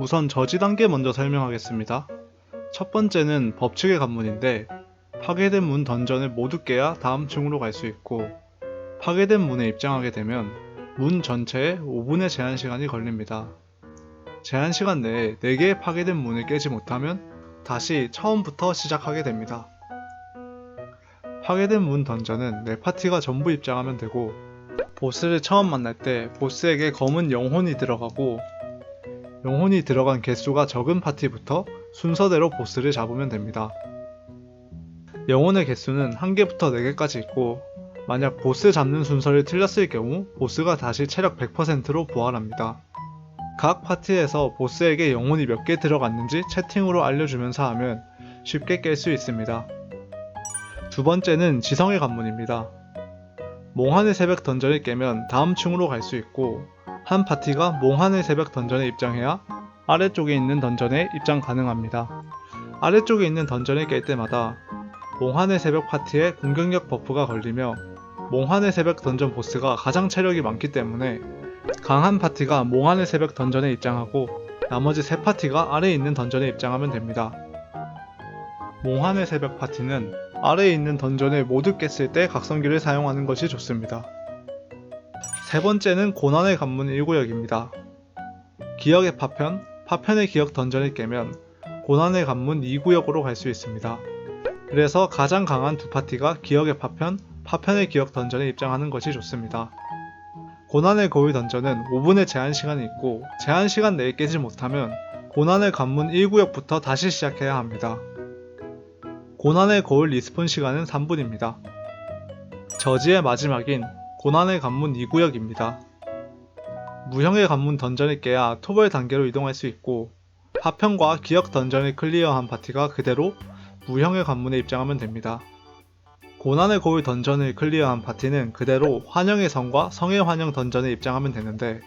우선 저지 단계 먼저 설명하겠습니다. 첫 번째는 법칙의 관문인데 파괴된 문 던전을 모두 깨야 다음 층으로 갈 수 있고 파괴된 문에 입장하게 되면 문 전체에 5분의 제한 시간이 걸립니다. 제한 시간 내에 4개의 파괴된 문을 깨지 못하면 다시 처음부터 시작하게 됩니다. 파괴된 문 던전은 내 파티가 전부 입장하면 되고 보스를 처음 만날 때 보스에게 검은 영혼이 들어가고 영혼이 들어간 개수가 적은 파티부터 순서대로 보스를 잡으면 됩니다. 영혼의 개수는 1개부터 4개까지 있고 만약 보스 잡는 순서를 틀렸을 경우 보스가 다시 체력 100%로 부활합니다. 각 파티에서 보스에게 영혼이 몇 개 들어갔는지 채팅으로 알려주면서 하면 쉽게 깰 수 있습니다. 두 번째는 지성의 관문입니다. 몽환의 새벽 던전을 깨면 다음 층으로 갈 수 있고 한 파티가 몽환의 새벽 던전에 입장해야 아래쪽에 있는 던전에 입장 가능합니다. 아래쪽에 있는 던전을 깰 때마다 몽환의 새벽 파티에 공격력 버프가 걸리며 몽환의 새벽 던전 보스가 가장 체력이 많기 때문에 강한 파티가 몽환의 새벽 던전에 입장하고 나머지 세 파티가 아래에 있는 던전에 입장하면 됩니다. 몽환의 새벽 파티는 아래에 있는 던전을 모두 깼을 때 각성기를 사용하는 것이 좋습니다. 세 번째는 고난의 관문 1구역입니다. 기억의 파편, 파편의 기억 던전을 깨면 고난의 관문 2구역으로 갈 수 있습니다. 그래서 가장 강한 두 파티가 기억의 파편, 파편의 기억 던전에 입장하는 것이 좋습니다. 고난의 거울 던전은 5분의 제한 시간이 있고 제한 시간 내에 깨지 못하면 고난의 관문 1구역부터 다시 시작해야 합니다. 고난의 거울 리스폰 시간은 3분입니다. 저지의 마지막인 고난의 관문 2구역입니다. 무형의 관문 던전을 깨야 토벌 단계로 이동할 수 있고 파편과 기억 던전을 클리어한 파티가 그대로 무형의 관문에 입장하면 됩니다. 고난의 거울 던전을 클리어한 파티는 그대로 환영의 성과 성의 환영 던전에 입장하면 되는데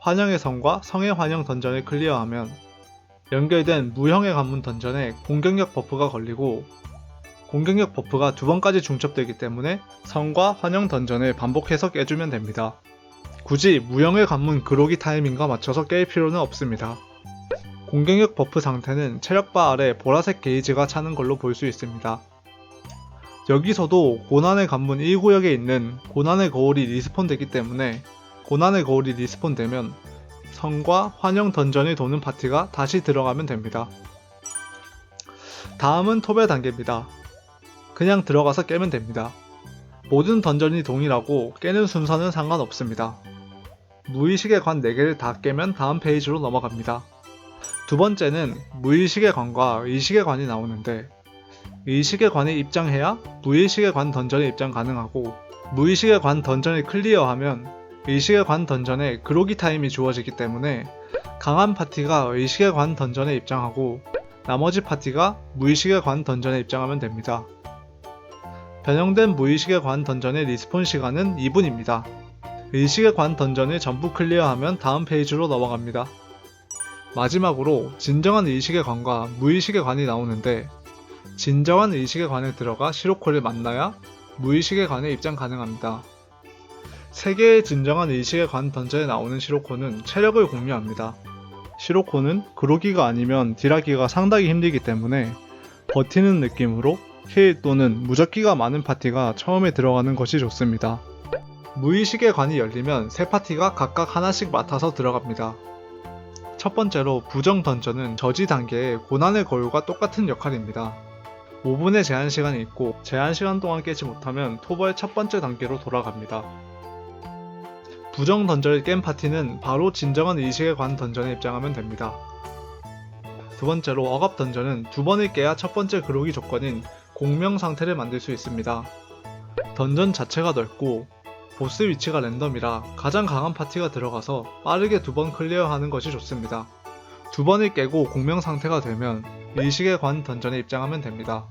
환영의 성과 성의 환영 던전을 클리어하면 연결된 무형의 관문 던전에 공격력 버프가 걸리고 공격력 버프가 두 번까지 중첩되기 때문에 성과 환영 던전을 반복해서 깨주면 됩니다. 굳이 무형의 관문 그로기 타이밍과 맞춰서 깰 필요는 없습니다. 공격력 버프 상태는 체력바 아래 보라색 게이지가 차는 걸로 볼 수 있습니다. 여기서도 고난의 관문 1구역에 있는 고난의 거울이 리스폰 되기 때문에 고난의 거울이 리스폰 되면 성과 환영 던전이 도는 파티가 다시 들어가면 됩니다. 다음은 토배 단계입니다. 그냥 들어가서 깨면 됩니다. 모든 던전이 동일하고 깨는 순서는 상관없습니다. 무의식의 관 4개를 다 깨면 다음 페이지로 넘어갑니다. 두 번째는 무의식의 관과 의식의 관이 나오는데 의식의 관에 입장해야 무의식의 관 던전에 입장 가능하고 무의식의 관 던전을 클리어하면 의식의 관 던전에 그로기 타임이 주어지기 때문에 강한 파티가 의식의 관 던전에 입장하고 나머지 파티가 무의식의 관 던전에 입장하면 됩니다. 변형된 무의식의 관 던전의 리스폰 시간은 2분입니다. 의식의 관 던전을 전부 클리어하면 다음 페이지로 넘어갑니다. 마지막으로 진정한 의식의 관과 무의식의 관이 나오는데 진정한 의식의 관에 들어가 시로코를 만나야 무의식의 관에 입장 가능합니다. 3개의 진정한 의식의 관 던전에 나오는 시로코는 체력을 공유합니다. 시로코는 그로기가 아니면 딜하기가 상당히 힘들기 때문에 버티는 느낌으로 힐 또는 무적기가 많은 파티가 처음에 들어가는 것이 좋습니다. 무의식의 관이 열리면 세 파티가 각각 하나씩 맡아서 들어갑니다. 첫 번째로 부정 던전은 저지 단계의 고난의 거울과 똑같은 역할입니다. 5분의 제한 시간이 있고 제한 시간 동안 깨지 못하면 토벌 첫 번째 단계로 돌아갑니다. 부정 던전을 깬 파티는 바로 진정한 의식의 관 던전에 입장하면 됩니다. 두 번째로 억압 던전은 두 번을 깨야 첫 번째 그로기 조건인 공명 상태를 만들 수 있습니다. 던전 자체가 넓고 보스 위치가 랜덤이라 가장 강한 파티가 들어가서 빠르게 두 번 클리어하는 것이 좋습니다. 두 번을 깨고 공명 상태가 되면 의식의 관 던전에 입장하면 됩니다.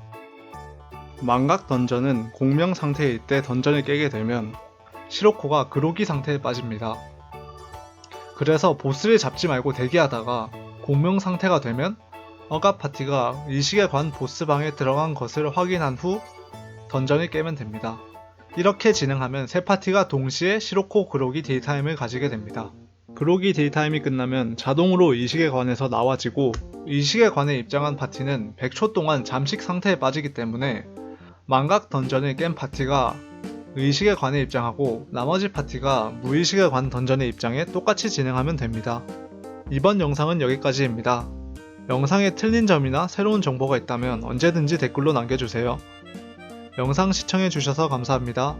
망각 던전은 공명 상태일 때 던전을 깨게 되면 시로코가 그로기 상태에 빠집니다. 그래서 보스를 잡지 말고 대기하다가 공명 상태가 되면 억압 파티가 의식의 관 보스방에 들어간 것을 확인한 후 던전을 깨면 됩니다. 이렇게 진행하면 세 파티가 동시에 시로코 그로기 딜타임을 가지게 됩니다. 그로기 딜타임이 끝나면 자동으로 의식의 관에서 나와지고 의식의 관에 입장한 파티는 100초 동안 잠식 상태에 빠지기 때문에 망각 던전을 깬 파티가 의식의 관에 입장하고 나머지 파티가 무의식의 관 던전에 입장해 똑같이 진행하면 됩니다. 이번 영상은 여기까지입니다. 영상에 틀린 점이나 새로운 정보가 있다면 언제든지 댓글로 남겨주세요. 영상 시청해주셔서 감사합니다.